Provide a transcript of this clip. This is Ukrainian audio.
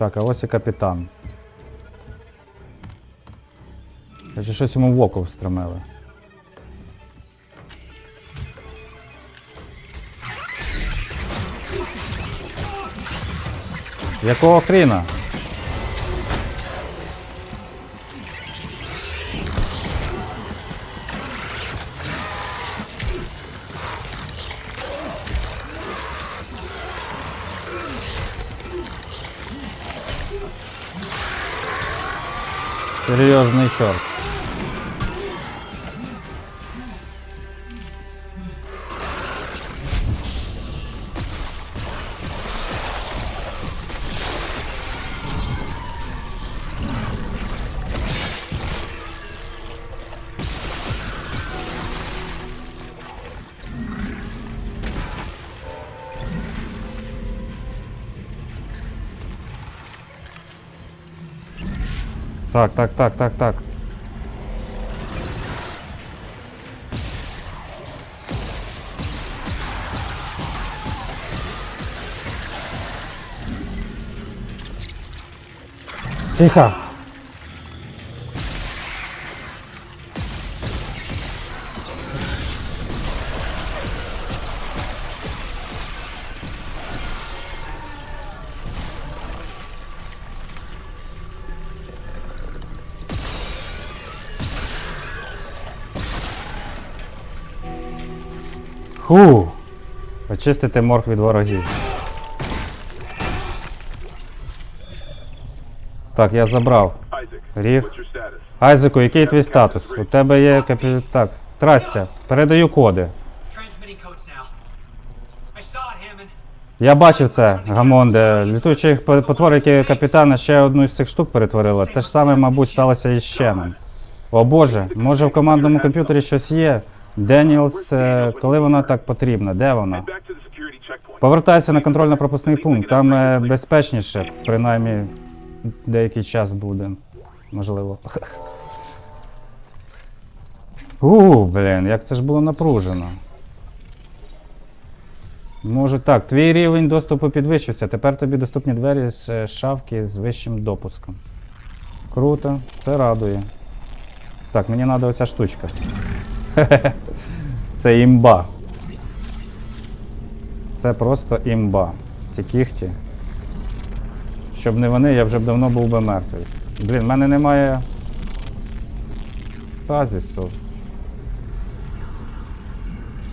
Так, а ось і капітан. Чи щось йому в око встромили. Якого хріна? Серйозний чорт. Так, так, так, так, так. Тихо. Ху. Очистити морг від ворогів. Так, я забрав. Ріг. Айзеку, який твій статус? У тебе є капі... Так, трастя, передаю коди. Я бачив це, Гамонде. Літучий по- потвор, який капітана ще одну з цих штук перетворила. Те ж саме, мабуть, сталося і з Щеном. О боже, може в командному комп'ютері щось є? Деніелс, е, коли вона так потрібна? Де вона? Повертайся на контрольно-пропускний пункт, там е, безпечніше, принаймні деякий час буде. Можливо. У, блін, як це ж було напружено. Може так, твій рівень доступу підвищився. Тепер тобі доступні двері з е, шафки з вищим допуском. Круто, це радує. Так, мені треба оця штучка. Це імба. Це просто імба. Ці кіхті. Щоб не вони, я вже б давно був би мертвий. Блін, в мене немає. Тазісу.